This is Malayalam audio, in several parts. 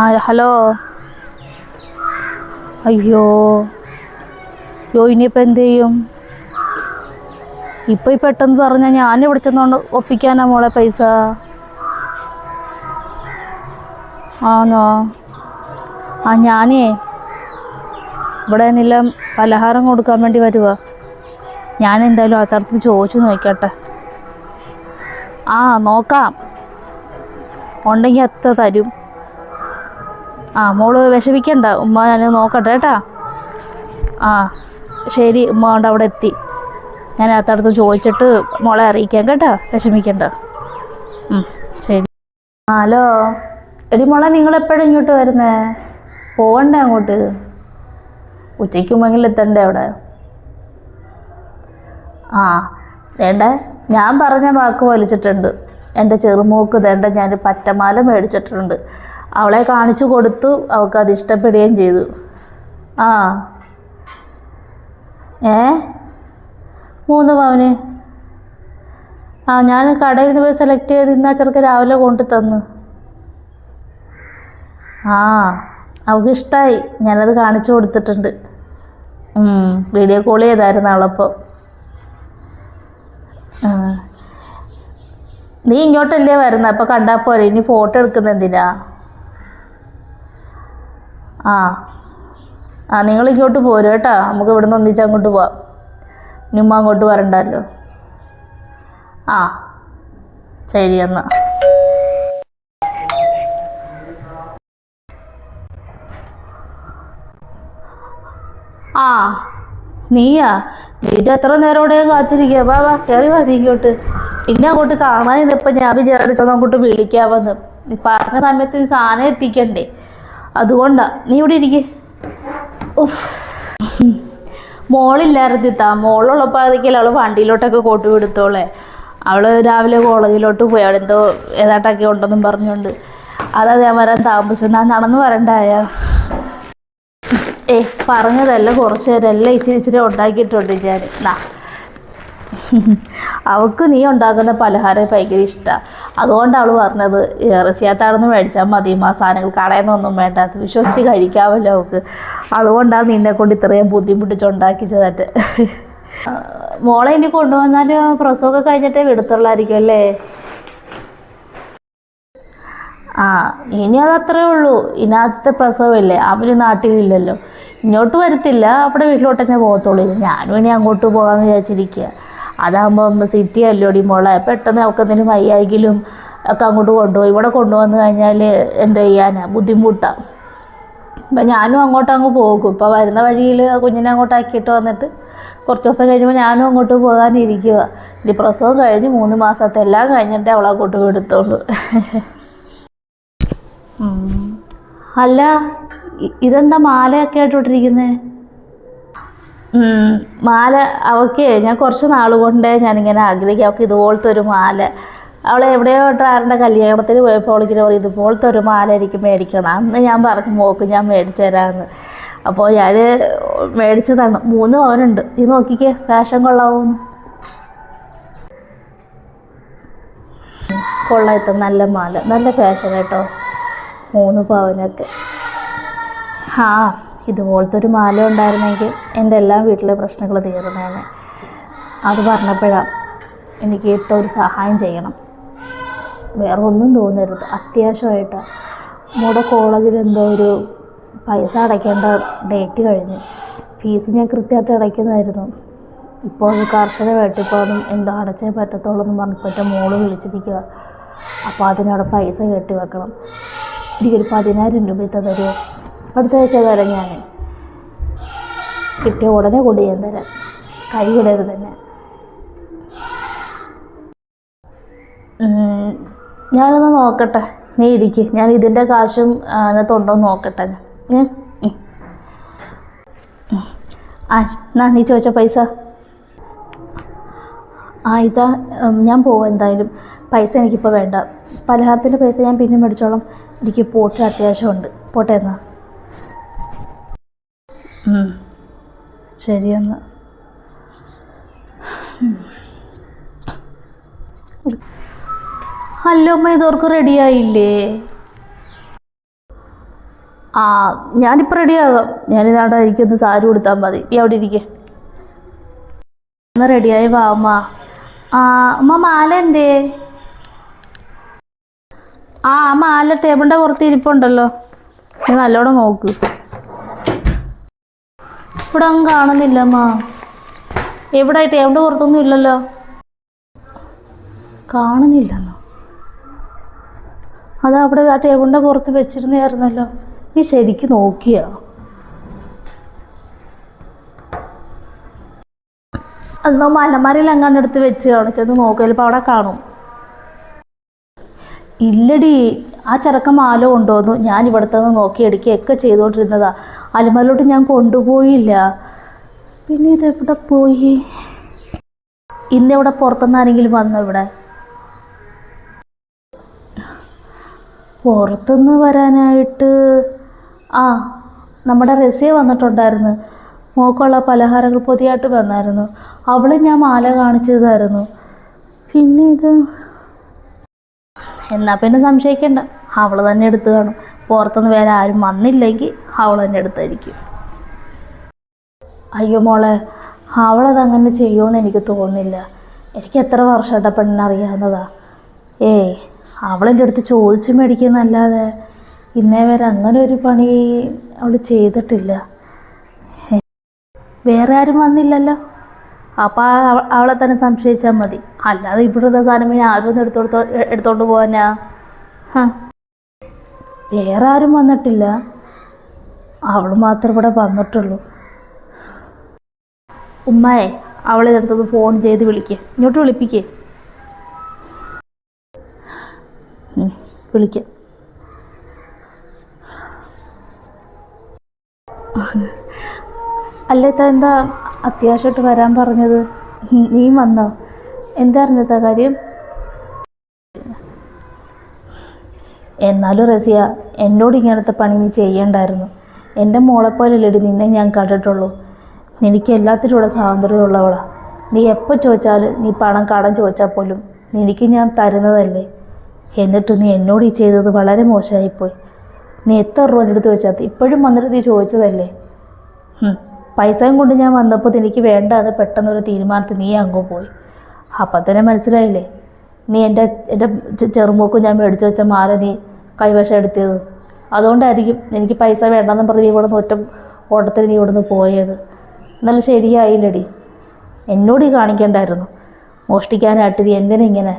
ആ ഹലോ. അയ്യോ. അയ്യോ ഇനിയിപ്പോൾ എന്ത് ചെയ്യും? ഇപ്പോൾ ഈ പെട്ടെന്ന് പറഞ്ഞാൽ ഞാൻ ഇവിടെ ചെന്നുകൊണ്ട് ഒപ്പിക്കാനാ മോളെ പൈസ. ആണോ ആ ഞാനേ ഇവിടെ എല്ലാം പലഹാരം കൊടുക്കാൻ വേണ്ടി വരുവാ. ഞാൻ എന്തായാലും ആ തരത്തിൽ ചോദിച്ചു നോക്കട്ടെ ആ നോക്കാം. ഉണ്ടെങ്കിൽ എത്ര തരും? ആ മോൾ വിഷമിക്കണ്ട. ഉമ്മ ഞാൻ നോക്കട്ടെ കേട്ടാ. ആ ശരി ഉമ്മ കൊണ്ട് അവിടെ എത്തി. ഞാൻ അത്തടത്ത് ചോദിച്ചിട്ട് മോളെ അറിയിക്കാം കേട്ടാ. വിഷമിക്കണ്ട. ശരി. ഹലോ. എടി മോളെ നിങ്ങൾ എപ്പോഴും ഇങ്ങോട്ട് വരുന്നേ? പോവണ്ടേ അങ്ങോട്ട്? ഉച്ചയ്ക്ക് മുമ്പെങ്കിലും എത്തണ്ടേ അവിടെ? ആ വേണ്ട? ഞാൻ പറഞ്ഞ വാക്ക് വലിച്ചിട്ടുണ്ട്. എന്റെ ചെറുമോക്ക് തേണ്ട ഞാൻ പറ്റമാല മേടിച്ചിട്ടുണ്ട്. അവളെ കാണിച്ചു കൊടുത്തു അവൾക്ക് അത് ഇഷ്ടപ്പെടുകയും ചെയ്തു. ആ. ഏ? മൂന്ന് പവന്. ആ ഞാൻ കടയിൽ നിന്ന് പോയി സെലക്ട് ചെയ്ത് ഇന്ന് ചെറുക്കൻ രാവിലെ കൊണ്ടു തന്നു. ആ അവൾക്ക് ഇഷ്ടമായി ഞാനത് കാണിച്ചു കൊടുത്തിട്ടുണ്ട്. വീഡിയോ കോൾ ചെയ്തായിരുന്നു അവളപ്പോൾ നീ ഇങ്ങോട്ടല്ലേ വരുന്നത് അപ്പോൾ കണ്ടാൽ പോരെ. ഇനി ഫോട്ടോ എടുക്കുന്ന എന്തിനാ? ആ. ആ നിങ്ങൾ ഇങ്ങോട്ട് പോരും കേട്ടോ. നമുക്ക് ഇവിടുന്ന് ഒന്നിച്ച് അങ്ങോട്ട് പോവാം. നിമ്മ അങ്ങോട്ട് വരണ്ടല്ലോ. ആ. ശരി എന്നാ. ആ. നീയാ. നീറ്റ് എത്ര നേരം ഇവിടെ കാത്തിരിക്കുക വാ വാ കയറി വാ ഇങ്ങോട്ട്. ഇന്നെ അങ്ങോട്ട് കാണാൻ ഇന്നിപ്പം ഞാൻ വിചാരിച്ചോ അങ്ങോട്ട് വിളിക്കാമെന്ന് പറഞ്ഞ സമയത്ത് സാധനം എത്തിക്കണ്ടേ? അതുകൊണ്ടാ. നീ ഇവിടെ ഇരിക്കേ. മോളില്ലായിരുന്നു ഇത്താ മോളുള്ളപ്പോഴത്തേക്കല്ലേ അവൾ വണ്ടിയിലോട്ടൊക്കെ കോട്ട് വിടുത്തോളെ. അവൾ രാവിലെ കോളേജിലോട്ട് പോയി. അവിടെ എന്തോ ഏതാട്ടൊക്കെ ഉണ്ടെന്നും പറഞ്ഞുകൊണ്ട് അതാ ഞാൻ വരാൻ താമസിച്ചു. ഞാൻ നടന്നു വരണ്ടായ. ഏ പറഞ്ഞതല്ല കുറച്ച് നേരം. ഇച്ചിരി ഇച്ചിരി ഉണ്ടാക്കിയിട്ടുണ്ട് ഞാൻ. നാ. അവൾക്ക് നീ ഉണ്ടാക്കുന്ന പലഹാരം ഭയങ്കര ഇഷ്ടമാണ് അതുകൊണ്ട് അവൾ പറഞ്ഞത് ഇറച്ചിയാത്താണെന്ന് മേടിച്ചാൽ മതി ആ സാധനങ്ങൾ കടയിൽ വേണ്ട അത് വിശ്വസിച്ച് കഴിക്കാമല്ലോ അവൾക്ക് അതുകൊണ്ടാണ് നിന്നെ കൊണ്ട് ഇത്രയും ബുദ്ധിമുട്ടിച്ചുണ്ടാക്കിച്ചതായിട്ട് ആ, മോളെ ഇനി കൊണ്ടുവന്നാൽ പ്രസവമൊക്കെ കഴിഞ്ഞിട്ടേ വിടുത്തുള്ളായിരിക്കും അല്ലേ? ആ ഇനി അതത്രേ ഉള്ളൂ. ഇനാത്തെ പ്രസവമില്ലേ? അവർ നാട്ടിലില്ലല്ലോ. ഇങ്ങോട്ട് വരത്തില്ല. അവിടെ വീട്ടിലോട്ട് തന്നെ പോകത്തുള്ളൂ ഞാനും ഇനി അങ്ങോട്ട് പോകാമെന്ന് വിചാരിച്ചിരിക്കുക അതാകുമ്പം സിറ്റി അല്ലോടി മോളെ. പെട്ടെന്ന് അവൾക്ക് എന്തെങ്കിലും വയ്യായെങ്കിലും ഒക്കെ അങ്ങോട്ട് കൊണ്ടുപോയി. ഇവിടെ കൊണ്ടുവന്ന് കഴിഞ്ഞാൽ എന്ത് ചെയ്യാനാ? ബുദ്ധിമുട്ടാണ് അപ്പം ഞാനും അങ്ങോട്ട് അങ്ങ് പോകും. ഇപ്പോൾ വരുന്ന വഴിയിൽ കുഞ്ഞിനെ അങ്ങോട്ടാക്കിയിട്ട് വന്നിട്ട് കുറച്ച് ദിവസം കഴിയുമ്പോൾ ഞാനും അങ്ങോട്ട് പോകാനിരിക്കുക ഇനി പ്രസവം കഴിഞ്ഞ് മൂന്ന് മാസത്തെ എല്ലാം കഴിഞ്ഞിട്ട് അവളെ അങ്ങോട്ട് എടുത്തോളൂ. അല്ല ഇതെന്താ മാലയൊക്കെ ആയിട്ടോട്ടിരിക്കുന്നേ മാല അവൾക്ക് ഞാൻ കുറച്ച് നാൾ കൊണ്ട് ഞാനിങ്ങനെ ആഗ്രഹിക്കാം. അവൾക്ക് ഇതുപോലത്തെ ഒരു മാല. അവൾ എവിടെയോ ആരുടെ കല്യാണത്തിന് പോയപ്പോൾ പറയും ഇതുപോലത്തെ ഒരു മാല എനിക്ക് മേടിക്കണം. അന്ന് ഞാൻ പറഞ്ഞു മോക്ക് ഞാൻ മേടിച്ചു തരാമെന്ന് അപ്പോൾ ഞാൻ മേടിച്ചതാണ്. മൂന്ന് പവനുണ്ട്. ഇത് നോക്കിക്കേ ഫാഷൻ കൊള്ളാവൂന്ന്. കൊള്ളാത്ത നല്ല മാല. നല്ല ഫാഷൻ കേട്ടോ. മൂന്ന് പവനൊക്കെ. ആ. ഇതുപോലത്തെ ഒരു മാല ഉണ്ടായിരുന്നെങ്കിൽ എന്റെ എല്ലാ വീട്ടിലെ പ്രശ്നങ്ങൾ തീർന്നേനെ. അത് പറഞ്ഞപ്പോഴാണ് എനിക്ക് ഇപ്പോൾ ഒരു സഹായം ചെയ്യണം. വേറെ ഒന്നും തോന്നരുത്. അത്യാവശ്യമായിട്ട്. നമ്മുടെ കോളേജിൽ എന്തോ ഒരു പൈസ അടയ്ക്കേണ്ട ഡേറ്റ് കഴിഞ്ഞ്. ഫീസ് ഞാൻ കൃത്യമായിട്ട് അടയ്ക്കുന്നതായിരുന്നു. ഇപ്പോൾ ഇപ്പോൾ അതും എന്തോ അടച്ചേ പറ്റത്തുള്ളൂ എന്ന് പറഞ്ഞപ്പോൾ എന്റെ മോൾ വിളിച്ചിരിക്കുക അപ്പോൾ അതിനവിടെ പൈസ കെട്ടി വെക്കണം എനിക്കൊരു പതിനായിരം രൂപ തരുമോ? അടുത്ത ആഴ്ച തരാം ഞാൻ കിട്ടിയ ഉടനെ കൊണ്ട് ഞാൻ തരാം. കൈ തന്നെ ഞാനൊന്ന് നോക്കട്ടെ. നീ ഇരിക്ക്. ഞാൻ ഇതിന്റെ കാശും അതിനകത്തുണ്ടോ നോക്കട്ടെ ഞാൻ. ആ എന്നാ നീ ചോദിച്ച പൈസ? ആ ഇതാ ഞാൻ പോവും എന്തായാലും. പൈസ എനിക്കിപ്പോൾ വേണ്ട. പലഹാരത്തിന്റെ പൈസ ഞാൻ പിന്നെ മേടിച്ചോളാം. എനിക്ക് പോട്ട് അത്യാവശ്യമുണ്ട്. പോട്ടെ എന്നാ. ഉം. ശരി എന്നാ അല്ലോ അമ്മ ഇതോർക്ക് റെഡിയായില്ലേ ആ ഞാനിപ്പോൾ റെഡിയാകാം ഞാനിതാണ്ട് എനിക്കൊന്ന് സാരി കൊടുത്താൽ മതി. നീ അവിടെ ഇരിക്കേ. ഒന്ന് റെഡിയായി വാ അമ്മ ആ അമ്മ മാല എന്തേ? ആ മാല ടേബിളിന്റെ പുറത്ത് ഇരിപ്പുണ്ടല്ലോ. നീ നല്ലോണം നോക്ക്. ഇവിടെ അങ്ങ് കാണുന്നില്ല അമ്മ. എവിടെ ആയിട്ട് എവിടെ പുറത്തൊന്നും ഇല്ലല്ലോ. കാണുന്നില്ലല്ലോ. അത് അവിടെ ആ ടേബിളിന്റെ പുറത്ത് വെച്ചിരുന്നായിരുന്നല്ലോ നീ ശരിക്ക് അത് നമ്മൾ മലമാരയിൽ അങ്ങാണ്ട് എടുത്ത് വെച്ച് കാണിച്ചത് നോക്കുക ചിലപ്പോൾ അവിടെ കാണും. ഇല്ലടി ആ ചെറുക്കം മാല കൊണ്ടുവന്നു. ഞാൻ ഇവിടുത്തെ നിന്ന് നോക്കി എടുക്കുകയൊക്കെ അലമലോട്ട് ഞാൻ കൊണ്ടുപോയില്ല. പിന്നെ ഇതെവിടെ പോയി? ഇന്ന് ഇവിടെ പുറത്തുനിന്ന് ആരെങ്കിലും വന്നോ ഇവിടെ? പുറത്തുനിന്ന് വരാനായിട്ട് ആ നമ്മുടെ റസിയ വന്നിട്ടുണ്ടായിരുന്നു. മോക്കുള്ള പലഹാരങ്ങൾ പൊതിയായിട്ട് വന്നായിരുന്നു. അവളെ ഞാൻ മാല കാണിച്ചതായിരുന്നു. പിന്നെ ഇത്? എന്നാൽ പിന്നെ സംശയിക്കണ്ട. അവൾ തന്നെ എടുത്തു കാണും. പുറത്തുനിന്ന് വേറെ ആരും വന്നില്ലെങ്കിൽ അവൾ എന്റെ അടുത്തായിരിക്കും. അയ്യോ മോളെ അവളത് അങ്ങനെ ചെയ്യുമെന്ന് എനിക്ക് തോന്നുന്നില്ല. എനിക്ക് എത്ര വർഷമായിട്ട് പെണ്ണിനെ അറിയാവുന്നതാ. ഏയ് അവളെന്റെ അടുത്ത് ചോദിച്ചു മേടിക്കുന്നല്ലാതെ ഇന്നേ വരെ അങ്ങനെ ഒരു പണി അവൾ ചെയ്തിട്ടില്ല. വേറെ ആരും വന്നില്ലല്ലോ. അപ്പോൾ അവളെ തന്നെ സംശയിച്ചാൽ മതി. അല്ലാതെ ഇവിടുത്തെ സാധനം പിന്നെ ആരും ഒന്ന് എടുത്തോ എടുത്തോണ്ട് പോകാനാ ഹ. വേറെ ആരും വന്നിട്ടില്ല. അവൾ മാത്രം ഇവിടെ വന്നിട്ടുള്ളൂ. ഉമ്മയെ അവളെ അടുത്തത് ഫോൺ ചെയ്ത് വിളിക്കേ. ഇങ്ങോട്ട് വിളിപ്പിക്കേ. വിളിക്ക. അല്ല ഇത്ത എന്താ അത്യാവശ്യമായിട്ട് വരാൻ പറഞ്ഞത്? നീ വന്നോ? എന്താ അറിഞ്ഞതാ കാര്യം? എന്നാലും റസിയ എന്നോട് ഇങ്ങനത്തെ പണി നീ ചെയ്യണ്ടായിരുന്നു. എന്റെ മോളെപ്പോലല്ലേടി നിന്നെ ഞാൻ കണ്ടിട്ടുള്ളൂ. നിനക്ക് എല്ലാത്തിലുള്ള സ്വാതന്ത്ര്യമുള്ളവളാണ് നീ എപ്പോൾ ചോദിച്ചാലും നീ പണം കടം ചോദിച്ചാൽ പോലും നിനക്ക് ഞാൻ തരുന്നതല്ലേ? എന്നിട്ട് നീ എന്നോട് ഈ ചെയ്തത് വളരെ മോശമായിപ്പോയി. നീ എത്ര രൂപ എന്റെ അടുത്ത് ചോദിച്ചാൽ ഇപ്പോഴും വന്നിട്ട് നീ ചോദിച്ചതല്ലേ? പൈസയും കൊണ്ട് ഞാൻ വന്നപ്പോൾ എനിക്ക് വേണ്ട അത് പെട്ടെന്നൊരു തീരുമാനത്തിൽ നീ അങ്ങ് പോയി. അപ്പം തന്നെ മനസ്സിലായില്ലേ? നീ എന്റെ എന്റെ ചെറുമോക്കും ഞാൻ മേടിച്ചു വെച്ച മാല നീ കൈവശം എടുത്തത്. അതുകൊണ്ടായിരിക്കും എനിക്ക് പൈസ വേണ്ടെന്ന് പറഞ്ഞ് ഇവിടെ നിന്ന് ഒറ്റ ഓട്ടത്തിൽ നീ ഇവിടെ നിന്ന് പോയത്. എന്നാലും ശരിയായില്ലടി. എന്നോട് ഈ കാണിക്കണ്ടായിരുന്നു. മോഷ്ടിക്കാനായിട്ട് നീ എന്തിനിങ്ങനെ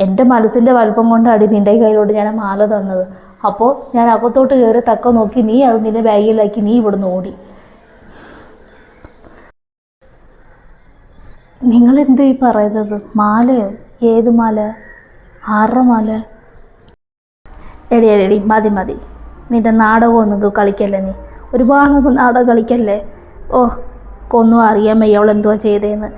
എന്റെ മനസ്സിന്റെ വലുപ്പം കൊണ്ടാണ് നിന്റെ കയ്യിലോട്ട് ഞാൻ മാല തന്നത്. അപ്പോൾ ഞാൻ അകത്തോട്ട് കയറി തക്ക നോക്കി നീ അത് നിന്റെ ബാഗിലാക്കി നീ ഇവിടുന്ന് ഓടി. നിങ്ങൾ എന്തോ ഈ പറയുന്നത്? മാലയോ? ഏത് മാല? ആറ മാല? എടി എടി, മതി മതി. നിന്റെ നാടകമൊന്നും കളിക്കല്ലേ നീ? ഒരുപാട് നാടകം കളിക്കല്ലേ? ഓ ഒന്നും അറിയാൻ വയ്യ എന്തുവാ ചെയ്തതെന്ന്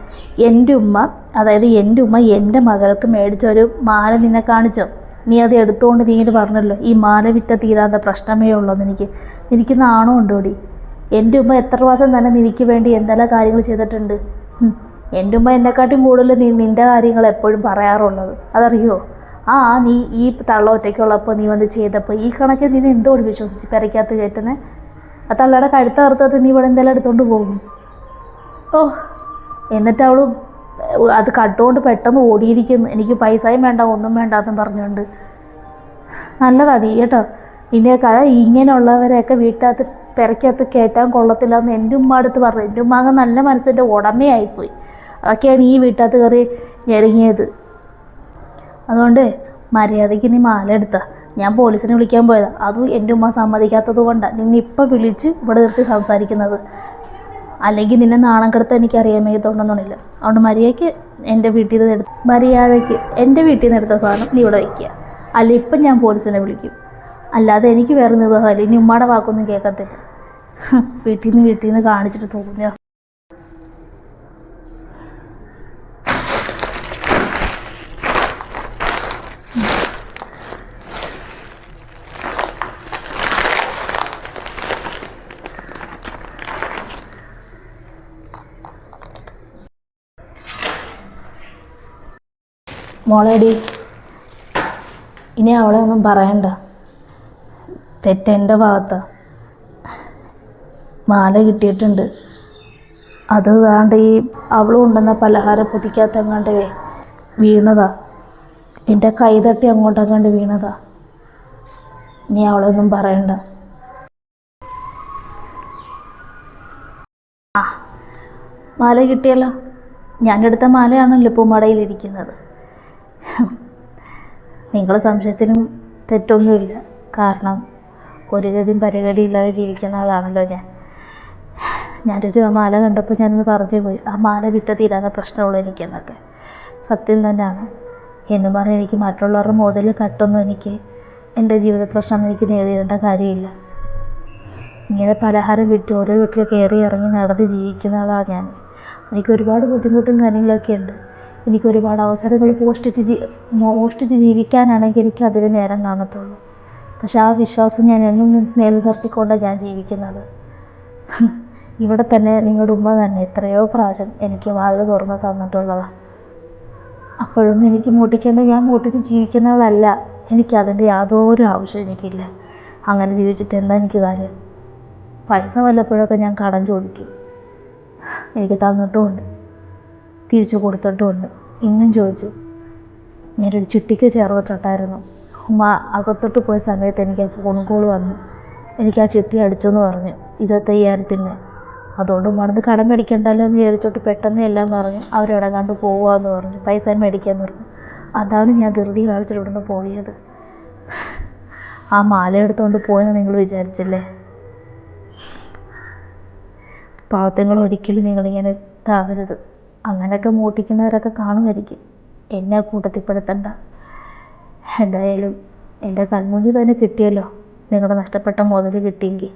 എന്റെ ഉമ്മ അതായത് എന്റെ ഉമ്മ എന്റെ മകൾക്ക് മേടിച്ച ഒരു മാല നിന്നെ കാണിച്ചോ? നീ അത് എടുത്തുകൊണ്ട് നീ പറഞ്ഞല്ലോ ഈ മാല വിറ്റ തീരാത്ത പ്രശ്നമേ ഉള്ളൂ എനിക്ക് എനിക്ക് നാണം ഉണ്ടോടി എന്റെ ഉമ്മ എത്ര പ്രാവശ്യം തന്നെ നിനക്ക് വേണ്ടി എന്തെല്ലാം കാര്യങ്ങൾ ചെയ്തിട്ടുണ്ട്? എന്റെ ഉമ്മ എന്നെക്കാട്ടും കൂടുതൽ നീ നിന്റെ കാര്യങ്ങൾ എപ്പോഴും പറയാറുള്ളത്. അതറിയോ? ആ നീ ഈ തള്ള ഒറ്റയ്ക്കുള്ളപ്പോൾ നീ വന്ന് ചെയ്തപ്പോൾ ഈ കണക്ക് നീ എന്തോട് വിശ്വസിച്ച് പെരയ്ക്കകത്ത് കയറ്റുന്നത് ആ തള്ളയുടെ കഴുത്ത അറുത്തിട്ട് നീ ഇവിടെ എന്തെല്ലാം എടുത്തോണ്ട് പോകും? ഓ എന്നിട്ട് അവൾ അത് കട്ടുകൊണ്ട് പെട്ടെന്ന് ഓടിയിരിക്കുന്നു. എനിക്ക് പൈസയും വേണ്ട ഒന്നും വേണ്ട പറഞ്ഞുകൊണ്ട്. നല്ലതാ നീ കേട്ടോ. നിന്നെ കഥ ഇങ്ങനെയുള്ളവരെയൊക്കെ വീട്ടിനകത്ത് പെരയ്ക്കകത്ത് കയറ്റാൻ കൊള്ളത്തില്ല എന്ന് എന്റെ ഉമ്മ അടുത്ത് പറഞ്ഞു. എന്റെ ഉമ്മാങ്ങ നല്ല മനസ്സിന്റെ ഉടമയായിപ്പോയി. അതൊക്കെയാണ് ഈ വീട്ടിനകത്ത് കയറി ഞെരുങ്ങിയത്. അതുകൊണ്ട് മര്യാദയ്ക്ക് നീ മാല എടുത്ത. ഞാൻ പോലീസിനെ വിളിക്കാൻ പോയതാ. അതും എന്റെ ഉമ്മ സമ്മതിക്കാത്തത് കൊണ്ടാണ് നിന്നെ ഇപ്പം വിളിച്ച് ഇവിടെ നിർത്തി സംസാരിക്കുന്നത്. അല്ലെങ്കിൽ നിന്നെ നാണം കെടുത്ത് എനിക്ക് അറിയാൻ മേത്തോണ്ടെന്നൊന്നുമില്ല അതുകൊണ്ട് മര്യാദയ്ക്ക് എന്റെ വീട്ടിൽ നിന്ന് എടുത്ത് മര്യാദയ്ക്ക് എന്റെ വീട്ടിൽ നിന്ന് എടുത്ത സാധനം നീ ഇവിടെ വയ്ക്കുക. അല്ല ഇപ്പം ഞാൻ പോലീസിനെ വിളിക്കും. അല്ലാതെ എനിക്ക് വേറെ നിർവാഹമില്ല. ഇനി ഉമ്മയുടെ വാക്കൊന്നും കേൾക്കത്തില്ല. വീട്ടിൽ നിന്ന് വീട്ടിൽ നിന്ന് കാണിച്ചിട്ട് തോന്നിയ മോളെടി ഇനി അവളെ ഒന്നും പറയണ്ട. തെറ്റെന്റെ ഭാഗത്താ. മാല കിട്ടിയിട്ടുണ്ട്. അത് താണ്ട് ഈ അവളും ഉണ്ടെന്ന പലഹാരം പൊതിക്കാത്തങ്ങാണ്ട് വീണതാ. എന്റെ കൈ തട്ടി അങ്ങോട്ടെങ്ങാണ്ട് വീണതാ. നീ അവളൊന്നും പറയണ്ട. ആ മാല കിട്ടിയല്ലോ. ഞാനെടുത്ത മാലയാണല്ലോ പൂമടയിലിരിക്കുന്നത് നിങ്ങൾ സംശയത്തിനും തെറ്റൊന്നുമില്ല. കാരണം ഒരു ഗതിയും പരിഗതി ഇല്ലാതെ ജീവിക്കുന്ന ആളാണല്ലോ ഞാൻ. ഞാനൊരു മാല കണ്ടപ്പോൾ ഞാനൊന്ന് പറഞ്ഞു പോയി. ആ മാല വിട്ട തീരാതെ പ്രശ്നമുള്ളൂ എനിക്കെന്നൊക്കെ. സത്യം തന്നെയാണ്. എന്ന് പറഞ്ഞ് എനിക്ക് മറ്റുള്ളവരുടെ മുതൽ കട്ടൊന്നും എനിക്ക് എന്റെ ജീവിത പ്രശ്നം എനിക്ക് നേരിടേണ്ട കാര്യമില്ല. ഇങ്ങനെ പലഹാരം വിറ്റ് ഓരോ വീട്ടിൽ കയറി ഇറങ്ങി നടന്ന് ജീവിക്കുന്ന ആളാണ് ഞാൻ എനിക്ക് ഒരുപാട് ബുദ്ധിമുട്ടും കാര്യങ്ങളൊക്കെ ഉണ്ട്. എനിക്ക് ഒരുപാട് അവസരങ്ങൾ മോഷ്ടിച്ച് ജീ മോഷ്ടിച്ച് ജീവിക്കാനാണെങ്കിൽ എനിക്ക് അതിന് നേരം കാണത്തുള്ളൂ. പക്ഷെ ആ വിശ്വാസം ഞാൻ എന്നും നിലനിർത്തിക്കൊണ്ടാണ് ഞാൻ ജീവിക്കുന്നത്. ഇവിടെ തന്നെ നിങ്ങളുടെ ഉമ്മ തന്നെ എത്രയോ പ്രാവശ്യം എനിക്ക് വാതിൽ തുറന്ന് തന്നിട്ടുള്ളതാണ് അപ്പോഴും എനിക്ക് മോട്ടിക്കേണ്ട ഞാൻ മോട്ടിച്ച് ജീവിക്കുന്നതല്ല. എനിക്കതിന്റെ യാതൊരു ആവശ്യം എനിക്കില്ല. അങ്ങനെ ജീവിച്ചിട്ട് എന്താ എനിക്ക് കാര്യം? പൈസ വല്ലപ്പോഴൊക്കെ ഞാൻ കടം ചോദിക്കും. എനിക്ക് തന്നിട്ടുമുണ്ട്. തിരിച്ചു കൊടുത്തിട്ടുമുണ്ട് ഇന്നും ചോദിച്ചു. ഞാനൊരു ചിട്ടിക്ക് ചേർന്നിട്ടുണ്ടായിരുന്നു. ഉമ്മ അകത്തോട്ട് പോയ സമയത്ത് എനിക്ക് ഫോൺ കോൾ വന്നു. എനിക്ക് ആ ചിട്ടി അടിച്ചെന്ന് പറഞ്ഞു. ഇരുപത്തയ്യായിരത്തിന്റെ അതുകൊണ്ട് ഉമ്മാടത്ത് കടം മേടിക്കണ്ടല്ലോ എന്ന് വിചാരിച്ചോട്ട് പെട്ടെന്ന് എല്ലാം പറഞ്ഞു. അവരവിടെ കണ്ട് പോവാന്ന് പറഞ്ഞു. പൈസ മേടിക്കാന്ന് പറഞ്ഞു. അതാണ് ഞാൻ ധൃതി കാണിച്ചിട്ട് ഇവിടുന്ന് പോയത്. ആ മാല എടുത്തുകൊണ്ട് പോയെന്ന് നിങ്ങൾ വിചാരിച്ചില്ലേ? പാവത്തങ്ങൾ ഒരിക്കലും നിങ്ങളിങ്ങനെ ഇതാവരുത്. അങ്ങനെയൊക്കെ മോട്ടിക്കുന്നവരൊക്കെ കാണുമായിരിക്കും. എന്നെ കൂട്ടത്തിൽപ്പെടുത്തണ്ട. എന്തായാലും എന്റെ കൺമുന്നിൽ തന്നെ കിട്ടിയല്ലോ. നിങ്ങളുടെ നഷ്ടപ്പെട്ട മുതൽ കിട്ടിയെങ്കിൽ.